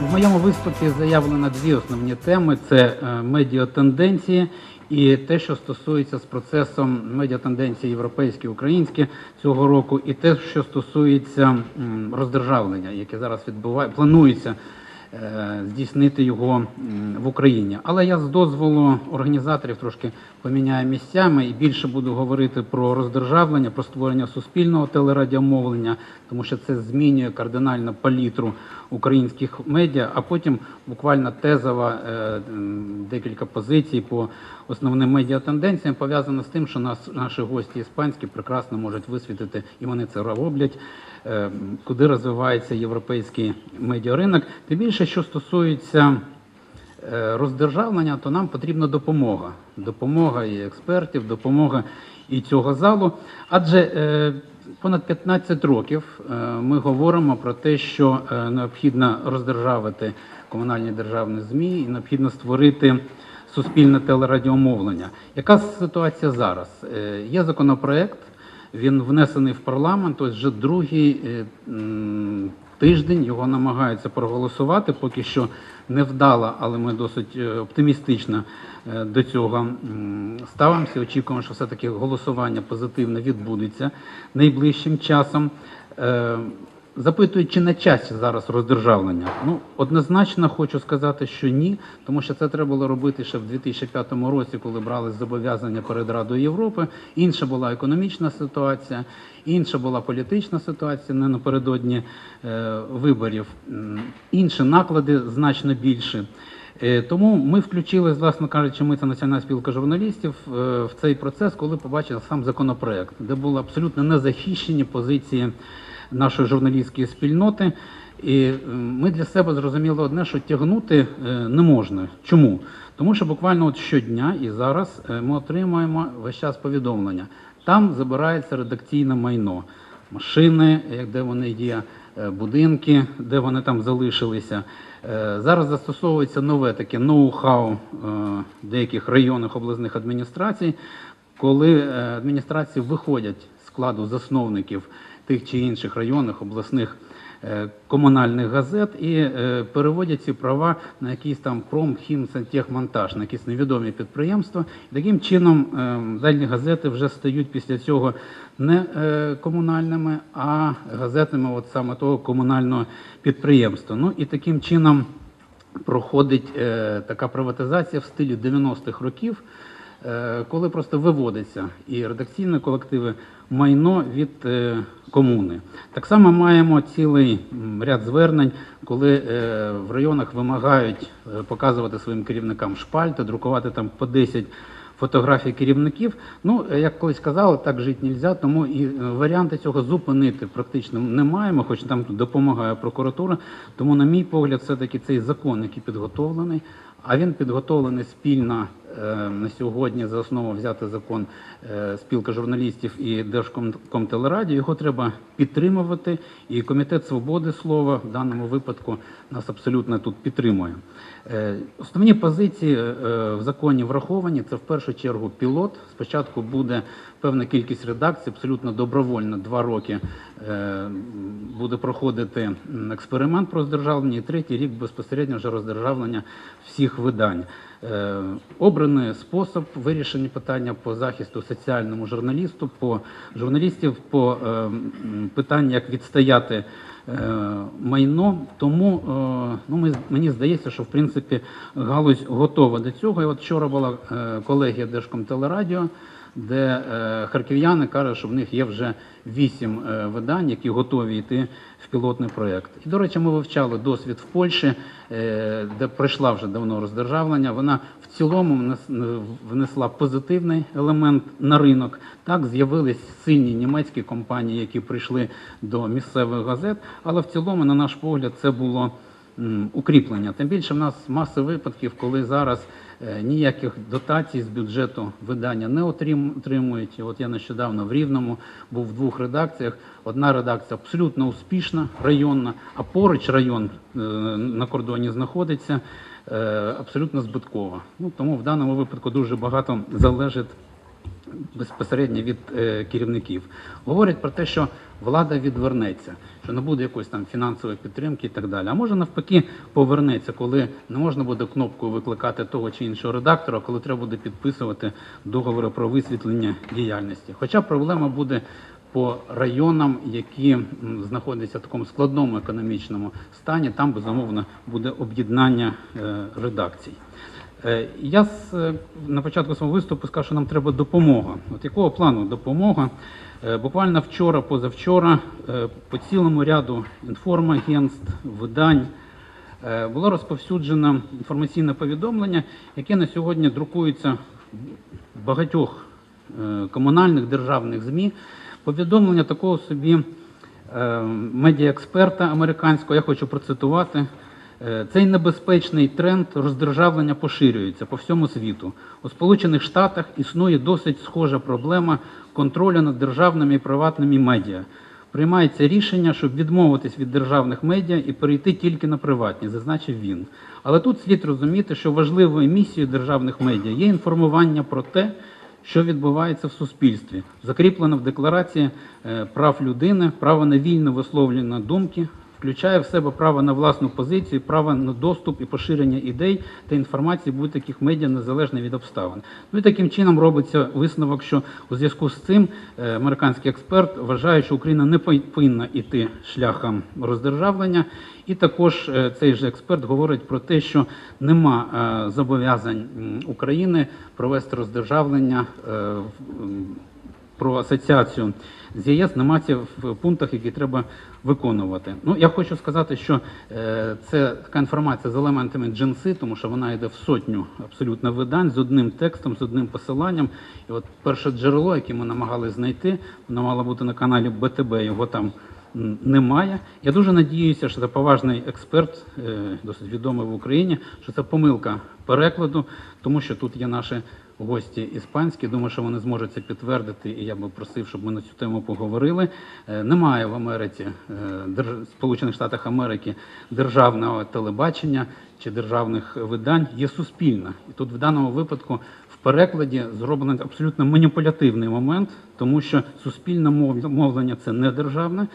В моєму виступі заявлено дві основні теми: це е, медіатенденції і те, що стосується з процесом медіатенденції європейські, українські цього року, і те, що стосується роздержавлення, яке зараз відбуває, планується е, здійснити його в Україні. Але я з дозволу організаторів трошки поміняю місцями і більше буду говорити про роздержавлення, про створення суспільного телерадіомовлення, тому що це змінює кардинально палітру українських медіа, а потім буквально тезова е, декілька позицій по основним медіатенденціям пов'язано з тим, що нас наші гості іспанські прекрасно можуть висвітити, і вони це роблять, е, куди розвивається європейський медіаринок. Тим більше, що стосується роздержавлення, то нам потрібна допомога. Допомога і експертів, допомога і цього залу. Адже е, понад 15 років е, ми говоримо про те, що е, необхідно роздержавити комунальні державні ЗМІ і необхідно створити суспільне телерадіомовлення. Яка ситуація зараз? Е, Є законопроект, він внесений в парламент, ось вже другий е, тиждень його намагаються проголосувати. Поки що невдала, але ми досить е, оптимістично е, до цього ставимося. Очікуємо, що все-таки голосування позитивне відбудеться найближчим часом. Запитують, чи на часі зараз роздержавлення. Ну, однозначно хочу сказати, що ні, тому що це треба було робити ще в 2005 році, коли брали зобов'язання перед Радою Європи. Інша була економічна ситуація, інша була політична ситуація не напередодні е, виборів. Інші наклади значно більші. Е, Тому ми включили, власне кажучи, ми це Національна спілка журналістів е, в цей процес, коли побачили сам законопроект, де були абсолютно незахищені позиції нашої журналістської спільноти. І е, ми для себе зрозуміли одне, що тягнути е, не можна. Чому? Тому що буквально от щодня і зараз е, ми отримуємо весь час повідомлення. Там забирається редакційне майно, машини, де вони є, будинки, де вони там залишилися. Зараз застосовується нове таке ноу-хау деяких районних обласних адміністрацій, коли адміністрації виходять з складу засновників тих чи інших районних обласних е, комунальних газет і е, переводять ці права на якийсь там пром, хім, сантехмонтаж, на якісь невідомі підприємства. Таким чином е, дальні газети вже стають після цього не комунальними, а газетами от саме того комунального підприємства. Ну і таким чином проходить така приватизація в стилі 90-х років, коли просто виводиться і редакційні колективи майно від е, комуни. Так само маємо цілий ряд звернень, коли е, в районах вимагають е, показувати своїм керівникам шпальти, друкувати там по 10 фотографій керівників. Ну, е, як колись казали, так жити не можна, тому і е, варіанти цього зупинити практично не маємо, хоч там допомагає прокуратура. Тому, на мій погляд, все-таки цей закон, який підготовлений, а він підготовлений спільно е, на сьогодні за основу взяти закон е, спілка журналістів і Держкомтелерадіо. Його треба підтримувати. І комітет свободи слова в даному випадку нас абсолютно тут підтримує. Е, Основні позиції е, в законі враховані. Це в першу чергу пілот. Спочатку буде певна кількість редакцій, абсолютно добровольно, два роки е, буде проходити експеримент про роздержавлення, і третій рік безпосередньо вже роздержавлення всіх видань. Е, Обраний спосіб вирішення питання по захисту соціальному журналісту, по журналістів, по е, питанню, як відстояти майно. Тому е, ну, мені здається, що в принципі галузь готова до цього. І от вчора була е, колегія Держкомтелерадіо, де е, харків'яни кажуть, що в них є вже вісім е, видань, які готові йти в пілотний проєкт. І, до речі, ми вивчали досвід в Польщі, е, де пройшла вже давно роздержавлення. Вона в цілому внес- внесла позитивний елемент на ринок. Так, з'явились сильні німецькі компанії, які прийшли до місцевих газет, але в цілому, на наш погляд, це було укріплення. Тим більше в нас маса випадків, коли зараз е, ніяких дотацій з бюджету видання не отримують. І От я нещодавно в Рівному був в двох редакціях. Одна редакція абсолютно успішна, районна, а поруч район е, на кордоні знаходиться е, абсолютно збиткова. Ну тому в даному випадку дуже багато залежить безпосередньо від е, керівників. Говорять про те, що влада відвернеться, що не буде якоїсь там фінансової підтримки і так далі. А може навпаки повернеться, коли не можна буде кнопкою викликати того чи іншого редактора, коли треба буде підписувати договори про висвітлення діяльності. Хоча проблема буде по районам, які знаходяться в такому складному економічному стані, там безумовно буде об'єднання е, редакцій. Е, Я з- е, на початку свого виступу сказав, що нам треба допомога. От якого плану допомога? Е, Буквально вчора, позавчора, по цілому ряду інформагентств, видань було розповсюджено інформаційне повідомлення, яке на сьогодні друкується в багатьох комунальних державних ЗМІ. Повідомлення такого собі медіаексперта американського, я хочу процитувати. Е, Цей небезпечний тренд роздержавлення поширюється по всьому світу. У Сполучених Штатах існує досить схожа проблема контролю над державними і приватними медіа. Приймається рішення, щоб відмовитись від державних медіа і перейти тільки на приватні, зазначив він. Але тут слід розуміти, що важливою місією державних медіа є інформування про те, що відбувається в суспільстві, закріплено в декларації е, прав людини, право на вільне висловлення думки, включає в себе право на власну позицію, право на доступ і поширення ідей та інформації будь-яких медіа незалежно від обставин. Ну і таким чином робиться висновок, що у зв'язку з цим е, американський експерт вважає, що Україна не повинна йти шляхом роздержавлення. І також е, цей же експерт говорить про те, що нема е, зобов'язань України провести роздержавлення в- про асоціацію з ЄС нема в пунктах, які треба виконувати. Ну я хочу сказати, що е, це така інформація з елементами джинси, тому що вона йде в сотню абсолютно видань з одним текстом, з одним посиланням. І от перше джерело, яке ми намагалися знайти, воно мало бути на каналі БТБ, його там немає. Я дуже надіюся, що це поважний експерт, е, досить відомий в Україні, що це помилка перекладу, тому що тут є наші гості іспанські. Думаю, що вони зможуть це підтвердити, і я би просив, щоб ми на цю тему поговорили. Е, Немає в Америці, е, Сполучених Штатах Америки державного телебачення чи державних видань. Є суспільна. І тут в даному випадку в перекладі зроблений абсолютно маніпулятивний момент, тому що суспільне мов- мовлення це не державне.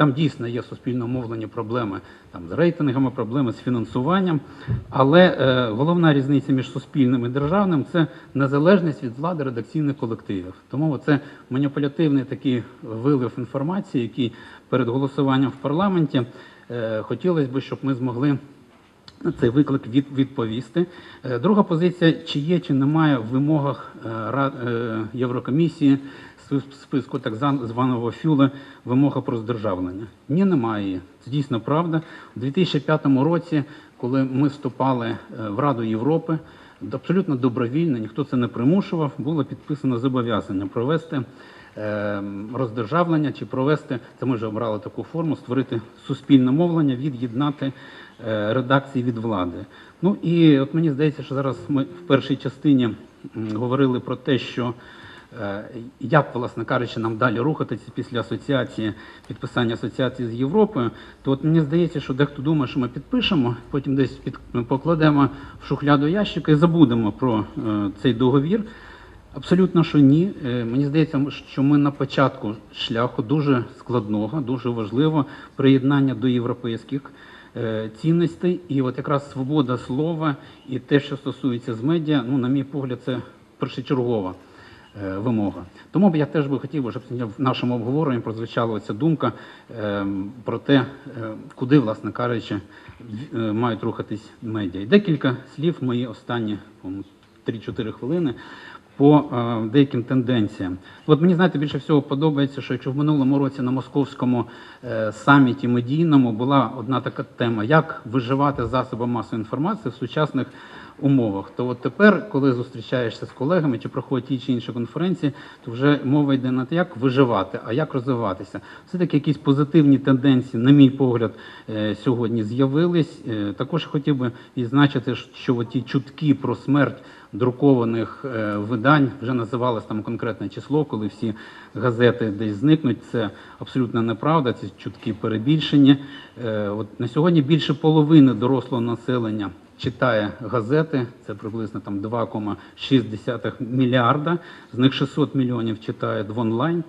Там дійсно є суспільно мовлені проблеми там, з рейтингами, проблеми з фінансуванням. Але е, головна різниця між суспільним і державним це незалежність від влади редакційних колективів. Тому це маніпулятивний такий вилив інформації, який перед голосуванням в парламенті е, хотілося б, щоб ми змогли на цей виклик від, відповісти. Е, Друга позиція: чи є, чи немає в вимогах е, е, Єврокомісії списку так званого фюла вимога про здержавлення? Ні, немає. Це дійсно правда. У 2005 році, коли ми вступали е, в Раду Європи, абсолютно добровільно, ніхто це не примушував, було підписано зобов'язання провести е, роздержавлення чи провести, це ми вже обрали таку форму, створити суспільне мовлення, від'єднати е, редакції від влади. Ну і от мені здається, що зараз ми в першій частині говорили про те, що як, власне кажучи, нам далі рухатися після асоціації, підписання асоціації з Європою, то от мені здається, що дехто думає, що ми підпишемо, потім десь під, покладемо в шухляду ящика і забудемо про е, цей договір. Абсолютно, що ні. Е, Мені здається, що ми на початку шляху дуже складного, дуже важливо приєднання до європейських е, цінностей. І от якраз свобода слова і те, що стосується з медіа, ну, на мій погляд, це першочергова е, вимога. Тому я теж би хотів, щоб в нашому обговоренні прозвучала ця думка е, про те, е, куди, власне кажучи, е, мають рухатись медіа. І декілька слів мої останні по-моєму, 3-4 хвилини по е, деяким тенденціям. От мені знаєте, більше всього подобається, що якщо в минулому році на московському е, саміті медійному була одна така тема, як виживати засоби масової інформації в сучасних умовах, то от тепер, коли зустрічаєшся з колегами чи проходять ті чи інші конференції, то вже мова йде не як виживати, а як розвиватися. Все таки якісь позитивні тенденції, на мій погляд, е, сьогодні з'явились. Е, Також хотів би відзначити, що ті чутки про смерть друкованих е, видань вже називалось там конкретне число, коли всі газети десь зникнуть. Це абсолютно неправда. Ці чутки перебільшені. От на сьогодні більше половини дорослого населення читає газети, це приблизно там 2,6 мільярда, з них 600 мільйонів читають в онлайн.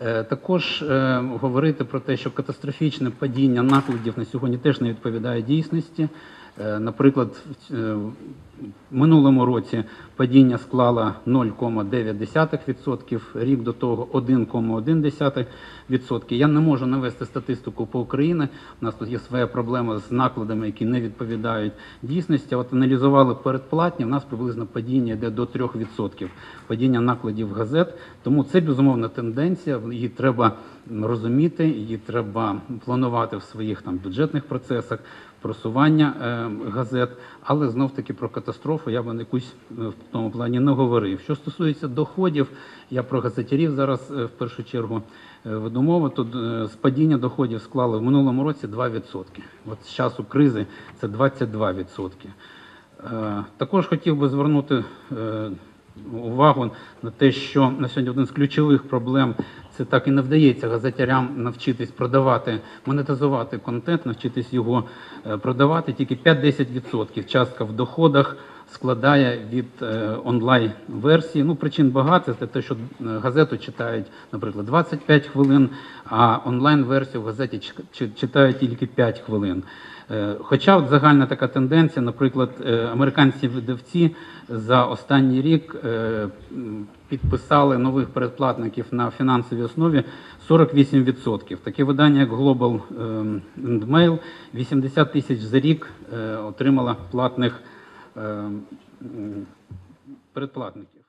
Е, Також е, говорити про те, що катастрофічне падіння накладів на сьогодні теж не відповідає дійсності. Е, Наприклад, е, минулому році падіння склало 0,9%, рік до того 1,1%. Я не можу навести статистику по Україні. У нас тут є своя проблема з накладами, які не відповідають дійсності. От аналізували передплатні, в нас приблизно падіння йде до 3%. Падіння накладів газет. Тому це безумовна тенденція. Її треба розуміти, її треба планувати в своїх там бюджетних процесах, просування е, газет, але знов таки про катастрофу я би якусь е, в тому плані не говорив. Що стосується доходів, я про газетярів зараз е, в першу чергу е, веду мову. Е, спадіння доходів склали в минулому році 2%. От з часу кризи це 22%. Е, Також хотів би звернути увагу на те, що на сьогодні один з ключових проблем це так і не вдається газетярям навчитись продавати, монетизувати контент, навчитись його е, продавати. Тільки 5-10% частка в доходах складає від е, онлайн-версії. Ну, причин багато. Це те, що е, газету читають, наприклад, 25 хвилин, а онлайн-версію в газеті читають тільки 5 хвилин. Е, Хоча от загальна така тенденція, наприклад, американські видавці за останній рік підписали нових передплатників на фінансовій основі 48%. Таке видання, як Global and Mail, 80 тисяч за рік отримала платних передплатників.